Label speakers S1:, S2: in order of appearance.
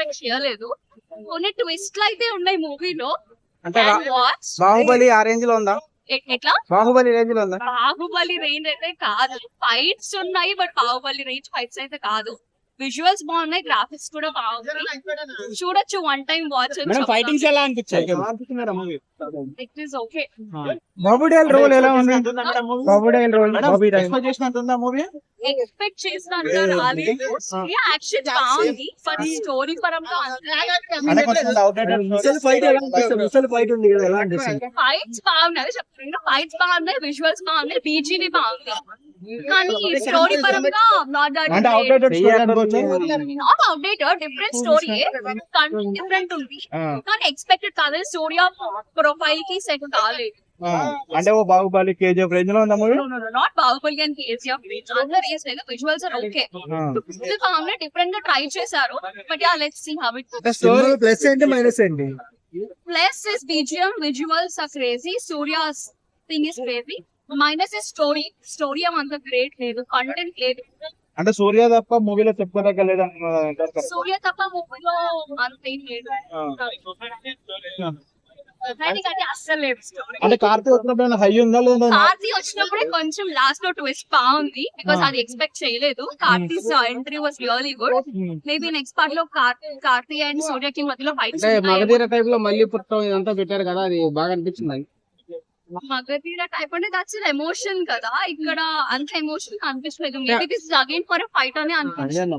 S1: Expect చేయలేదు. కొన్ని ట్విస్ట్లు అయితే ఉన్నాయి మూవీలో.
S2: అంటే రా-
S1: వాచ్
S2: బాహుబలి ఆ రేంజ్లో ఉందా
S1: ఎట్లా?
S2: బాహుబలి రేంజ్లో ఉందా?
S1: బాహుబలి రేంజ్ అయితే కాదు. ఫైట్స్ ఉన్నాయి బట్ బాహుబలి రేంజ్ ఫైట్స్ అయితే కాదు. విజువల్స్ బాగున్నాయి గ్రాఫిక్స్ కూడా బాగున్నాయి. చూడొచ్చు one time watch
S3: madam fightings ఎలా అనిపించాయి?
S1: It is okay
S2: Bobby Deol role ఎలా ఉంది? Bobby Deol role Bobby
S3: movie
S1: expect చేసినంత రాలేదు యాక్షన్ బాగుంది ఫర్ స్టోరీ పరంగా
S3: కదా
S1: ఫైట్స్ బాగున్నాయి చెప్తున్నా ఫైట్స్ బాగున్నాయి విజువల్స్ బాగున్నాయి బీజీవి బాగుంది కానీ స్టోరీ పరంగా not not outdated different story different ఉంది కానీ ఎక్స్పెక్టెడ్ కాలేదు స్టోరీ ఆఫ్ ప్రొఫైల్కి సెట్ కాలేదు
S3: అంటే ఓ బాహుబలి కేజీఎఫ్ రేంజ్లో ఉందా movie?
S1: Not Baahubali and KGF అందరూ రేస్ లేదు విజువల్స్ ఆర్ ఓకే బాగున్నాయి డిఫరెంట్గా ట్రై చేశారు. But yeah let's see how it
S2: story
S3: plus ఏంటి మైనస్ ఏంటి?
S1: Plus is BGM visuals are crazy Suriya's thing is crazy minus is story story అంత great లేదు content లేదు
S3: అంటే సూర్య తప్ప మూవీలో చెప్పుకోదగ్గ లేదంటున్నారు
S1: సూర్య తప్ప మూవీలో అంత ఏం లేదు. అస్సలు లేదు.
S3: అంటే కార్తీక్ వచ్చినప్పుడు హై ఉందా లేదా?
S1: కార్తీ వచ్చినప్పుడే కొంచెం లాస్ట్లో ట్విస్ట్ బాగుంది బికాస్ అది ఎక్స్పెక్ట్ చేయలేదు. Karthi entry was really good maybe next పార్ట్లో కార్తీ అండ్ సూర్యకి మధ్యలో ఫైట్స్
S2: అంటే మగధీర టైప్లో మళ్ళీ పుట్టడం ఇదంతా పెట్టారు కదా అది బాగా అనిపించింది
S1: మగధీర టైప్ అంటే దట్స్ ఎమోషన్ కదా ఇక్కడ అంత ఎమోషన్ అనిపించలేదు maybe this again for fight అని అనిపించింది.